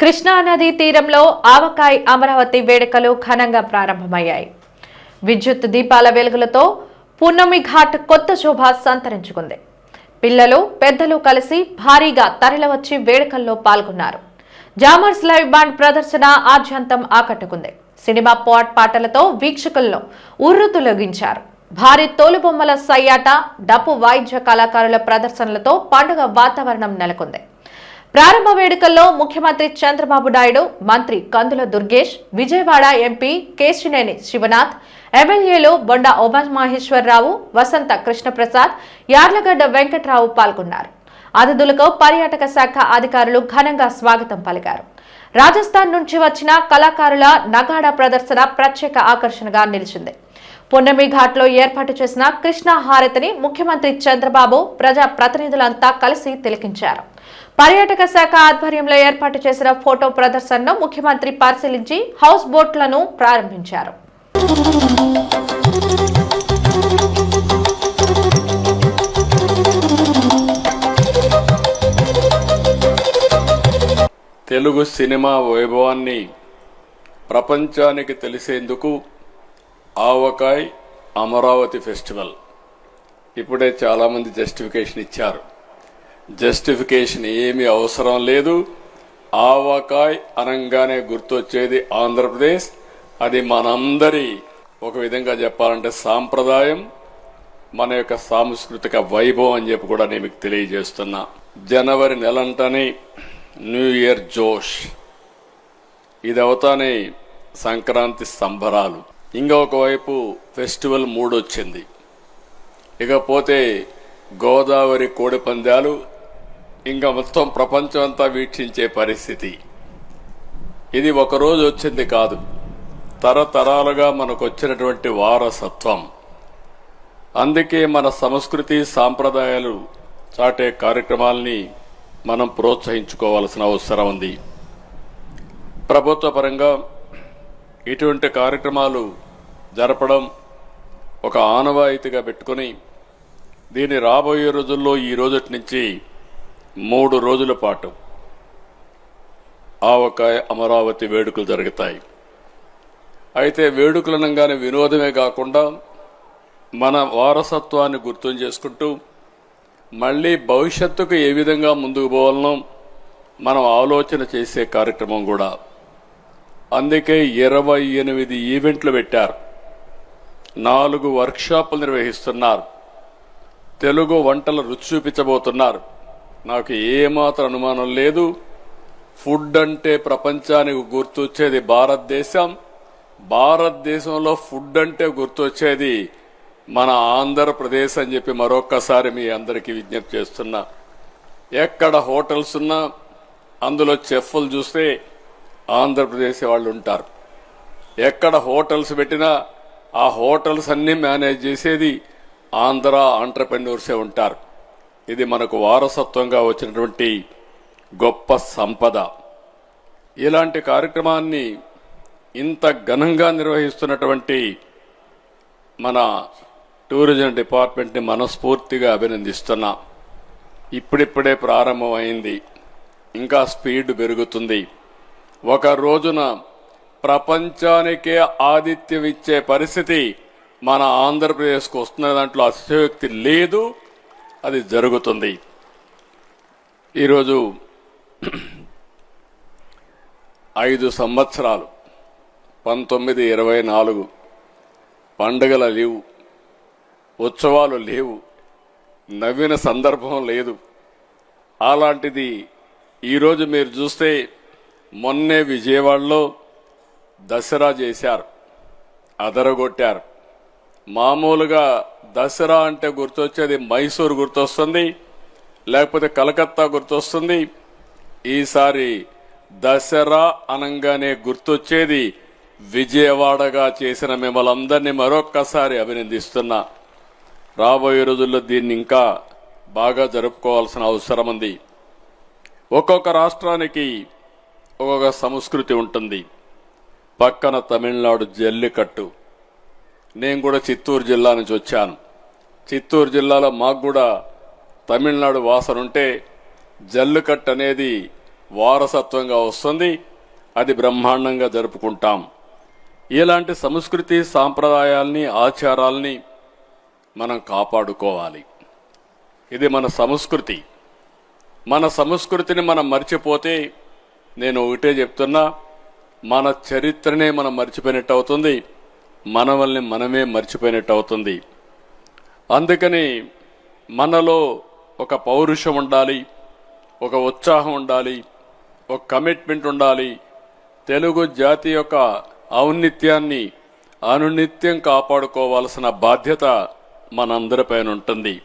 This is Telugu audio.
కృష్ణా నదీ తీరంలో ఆవకాయ్ అమరావతి వేడుకలు ఘనంగా ప్రారంభమయ్యాయి. విద్యుత్ దీపాల వెలుగులతో పున్నమి ఘాట్ కొత్త శోభ సంతరించుకుంది. పిల్లలు పెద్దలు కలిసి భారీగా తరలివచ్చి వేడుకల్లో పాల్గొన్నారు. జామర్స్ లైవ్ బాండ్ ప్రదర్శన ఆద్యంతం ఆకట్టుకుంది. సినిమా పాట్ పాటలతో వీక్షకులను ఉర్రుతులగించారు భారీ తోలుబొమ్మల సయ్యాట డప్పు వాయిద్య కళాకారుల ప్రదర్శనలతో పండుగ వాతావరణం నెలకొంది. ప్రారంభ వేడుకల్లో ముఖ్యమంత్రి చంద్రబాబు నాయుడు మంత్రి కందుల దుర్గేష్ విజయవాడ ఎంపీ కేశినేని శివనాథ్ ఎమ్మెల్యేలు బొండ ఉమామహేశ్వరరావు వసంత కృష్ణప్రసాద్ యార్లగడ్డ వెంకట్రావు పాల్గొన్నారు. అతిథులకు పర్యాటక శాఖ అధికారులు ఘనంగా స్వాగతం పలికారు. రాజస్థాన్ నుంచి వచ్చిన కళాకారుల నగాడా ప్రదర్శన ప్రత్యేక ఆకర్షణగా నిలిచింది. పున్నమి ఘాట్లో ఏర్పాటు చేసిన కృష్ణ హారతిని ముఖ్యమంత్రి చంద్రబాబు ప్రజా ప్రతినిధులంతా కలిసి తిలకించారు. పర్యాటక శాఖ ఆధ్వర్యంలో ఏర్పాటు చేసిన ఫోటో ప్రదర్శనను ముఖ్యమంత్రి పరిశీలించి హౌస్ బోట్లను ప్రారంభించారు. తెలుగు సినిమా వైభవాన్ని ప్రపంచానికి తెలిసేందుకు ఆవకాయ్ అమరావతి ఫెస్టివల్. ఇప్పుడే చాలామంది జస్టిఫికేషన్ ఇచ్చారు. జస్టిఫికేషన్ ఏమీ అవసరం లేదు. ఆవకాయ్ అనంగానే గుర్తొచ్చేది ఆంధ్రప్రదేశ్. అది మనందరి ఒక విధంగా చెప్పాలంటే సాంప్రదాయం మన యొక్క సాంస్కృతిక వైభవం అని చెప్పి కూడా నేను మీకు తెలియజేస్తున్నా. జనవరి నెలంటని న్యూ ఇయర్ జోష్. ఇది అవుతానే సంక్రాంతి సంబరాలు. ఇంకొక వైపు ఫెస్టివల్ మూడు వచ్చింది ఇకపోతే గోదావరి కోడి పందాలు ఇంకా మొత్తం ప్రపంచం అంతా వీక్షించే పరిస్థితి. ఇది ఒకరోజు వచ్చింది కాదు. తరతరాలుగా మనకు వచ్చినటువంటి వారసత్వం. అందుకే మన సంస్కృతి సాంప్రదాయాలు చాటే కార్యక్రమాల్ని మనం ప్రోత్సహించుకోవాల్సిన అవసరం ఉంది. ప్రభుత్వ పరంగా ఇటువంటి కార్యక్రమాలు జరపడం ఒక ఆనవాయితీగా పెట్టుకుని దీన్ని రాబోయే రోజుల్లో ఈ రోజటి నుంచి మూడు రోజుల పాటు ఆవకాయ అమరావతి వేడుకలు జరుగుతాయి. అయితే వేడుకలు అనగానే వినోదమే కాకుండా మన వారసత్వాన్ని గుర్తు చేసుకుంటూ మళ్ళీ భవిష్యత్తుకు ఏ విధంగా ముందుకు పోవాలనో మనం ఆలోచన చేసే కార్యక్రమం కూడా అందుకే ఇరవై ఎనిమిది ఈవెంట్లు పెట్టారు. నాలుగు వర్క్షాపులు నిర్వహిస్తున్నారు. తెలుగు వంటల రుచి చూపించబోతున్నారు. నాకు ఏమాత్రం అనుమానం లేదు. ఫుడ్ అంటే ప్రపంచానికి గుర్తొచ్చేది భారతదేశం. భారతదేశంలో ఫుడ్ అంటే గుర్తొచ్చేది మన ఆంధ్రప్రదేశ్ అని చెప్పి మరొక్కసారి మీ అందరికీ విజ్ఞప్తి చేస్తున్నా. ఎక్కడ హోటల్స్ ఉన్నా అందులో చెఫ్లు చూస్తే ఆంధ్రప్రదేశ్ వాళ్ళు ఉంటారు. ఎక్కడ హోటల్స్ పెట్టినా ఆ హోటల్స్ అన్నీ మేనేజ్ చేసేది ఆంధ్ర ఆంటర్ప్రెన్యూర్సే ఉంటారు. ఇది మనకు వారసత్వంగా వచ్చినటువంటి గొప్ప సంపద. ఇలాంటి కార్యక్రమాన్ని ఇంత ఘనంగా నిర్వహిస్తున్నటువంటి మన టూరిజం డిపార్ట్మెంట్ని మనస్ఫూర్తిగా అభినందిస్తున్నా. ఇప్పుడిప్పుడే ప్రారంభమైంది. ఇంకా స్పీడ్ పెరుగుతుంది. ఒక రోజున ప్రపంచానికే ఆతిథ్యం ఇచ్చే పరిస్థితి మన ఆంధ్రప్రదేశ్కు వస్తున్న దాంట్లో అతిశయోక్తి లేదు అది జరుగుతుంది. ఈరోజు ఐదు సంవత్సరాలు పంతొమ్మిది ఇరవై నాలుగు పండుగల లేవు ఉత్సవాలు లేవు నవ్విన సందర్భం లేదు. అలాంటిది ఈరోజు మీరు చూస్తే మొన్నే విజయవాడలో దసరా చేశారు. అదరగొట్టారు. మామూలుగా దసరా అంటే గుర్తొచ్చేది మైసూర్ గుర్తొస్తుంది లేకపోతే కలకత్తా గుర్తొస్తుంది. ఈసారి దసరా అనంగానే గుర్తొచ్చేది విజయవాడగా చేసిన మిమ్మల్ని అందరినీ మరొక్కసారి అభినందిస్తున్నా. రాబోయే రోజుల్లో దీన్ని ఇంకా బాగా జరుపుకోవాల్సిన అవసరం ఉంది. ఒక్కొక్క రాష్ట్రానికి ఒక సంస్కృతి ఉంటుంది. పక్కన తమిళనాడు జల్లికట్టు. నేను కూడా చిత్తూరు జిల్లా నుంచి వచ్చాను. చిత్తూరు జిల్లాలో మాకు కూడా తమిళనాడు వాసన ఉంటే జల్లికట్టు అనేది వారసత్వంగా వస్తుంది. అది బ్రహ్మాండంగా జరుపుకుంటాం. ఇలాంటి సంస్కృతి సాంప్రదాయాల్ని ఆచారాల్ని మనం కాపాడుకోవాలి. ఇది మన సంస్కృతి. మన సంస్కృతిని మనం మర్చిపోతే నేను ఒకటే చెప్తున్నా మన చరిత్రనే మనం మర్చిపోయినట్టు అవుతుంది మనవల్ని మనమే మర్చిపోయినట్టు అవుతుంది అందుకని మనలో ఒక పౌరుషం ఉండాలి ఒక ఉత్సాహం ఉండాలి ఒక కమిట్మెంట్ ఉండాలి. తెలుగు జాతి యొక్క ఔన్నిత్యాన్ని అనునిత్యం కాపాడుకోవాల్సిన బాధ్యత మనందరిపైన ఉంటుంది.